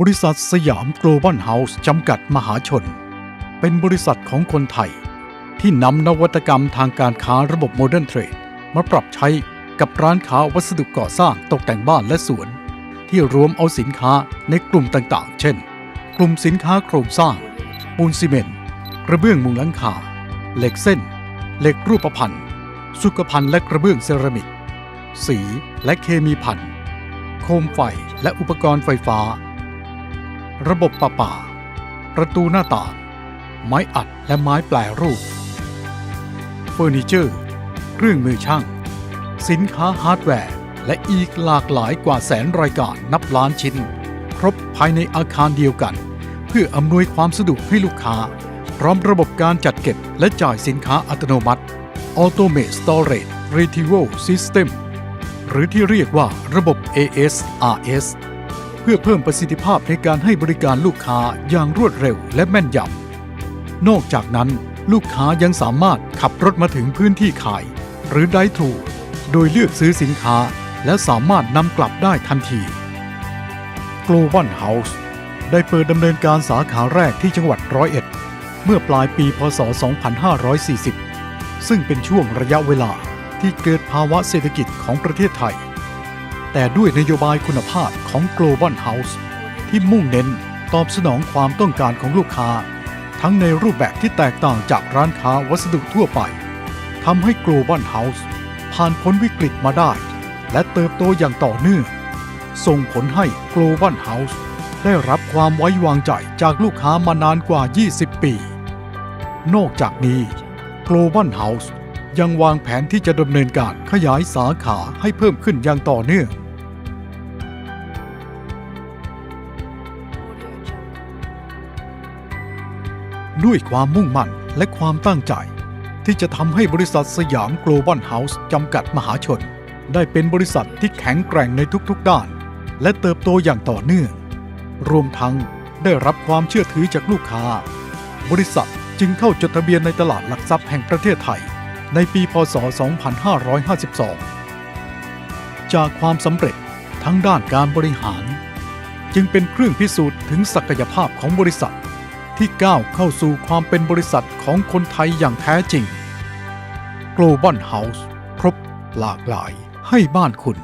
บริษัทสยาม Global House จำกัดมหาชน เป็นบริษัทของคนไทย ที่นำนวัตกรรมทางการค้าระบบโมเดิร์นเทรดมาปรับใช้กับร้านค้าวัสดุก่อสร้างตกแต่งบ้านและสวน ที่รวมเอาสินค้าในกลุ่มต่างๆ เช่น กลุ่มสินค้าโครงสร้าง ปูนซีเมนต์กระเบื้องมุงหลังคา เหล็กเส้น เหล็กรูปพรรณสุขภัณฑ์และกระเบื้องเซรามิก สีและเคมีพันธ์โคมไฟและอุปกรณ์ไฟฟ้า ระบบประปาประตูหน้าต่าง ไม้อัดและไม้แปลรูป เฟอร์นิเจอร์ เครื่องมือช่าง สินค้าฮาร์ดแวร์ และอีกหลากหลายกว่าแสนรายการนับล้านชิ้น ครบภายในอาคารเดียวกัน เพื่ออำนวยความสะดวกให้ลูกค้า พร้อมระบบการจัดเก็บและจ่ายสินค้าอัตโนมัติ Automate Storage Retrieval System หรือที่เรียกว่าระบบ ASRS เพื่อเพิ่มประสิทธิภาพในการให้บริการลูกค้าอย่างรวดเร็วและแม่นยำ นอกจากนั้นลูกค้ายังสามารถขับรถมาถึงพื้นที่ขาย หรือได้ถูโดยเลือกซื้อสินค้าและสามารถนำกลับได้ทันที Global House ได้เปิดดำเนินการสาขาแรกที่จังหวัดร้อยเอ็ด เมื่อปลายปีพศ 2540 ซึ่งเป็นช่วงระยะเวลาที่เกิดภาวะเศรษฐกิจของประเทศไทย แต่ด้วยนโยบายคุณภาพของ Global House ที่มุ่งเน้นตอบสนองความต้องการของลูกค้า ทั้งในรูปแบบที่แตกต่างจากร้านค้าวัสดุทั่วไปทำให้ Global House ผ่านพ้นวิกฤตมาได้ และเติบโตอย่างต่อเนื่อง ส่งผลให้ Global House ได้รับความไว้วางใจจากลูกค้ามานานกว่า 20 ปี นอกจากนี้ Global House ยังวางแผนที่จะดำเนินการขยายสาขาให้เพิ่มขึ้นอย่างต่อเนื่อง ด้วยความมุ่งมั่นและความตั้งใจ ที่จะทำให้บริษัทสยาม Global House จำกัดมหาชน ได้เป็นบริษัทที่แข็งแกร่งในทุกๆด้าน และเติบโตอย่างต่อเนื่อง รวมทั้งได้รับความเชื่อถือจากลูกค้า บริษัทจึงเข้าจดทะเบียนในตลาดหลักทรัพย์แห่งประเทศไทย ในปีพศ 2552 จากความสำเร็จทั้งด้านการบริหาร จึงเป็นเครื่องพิสูจน์ถึงศักยภาพของบริษัท ที่ก้าวเข้าสู่ความเป็นบริษัทของคนไทยอย่างแท้จริง Global House ครบหลากหลายให้บ้านคุณ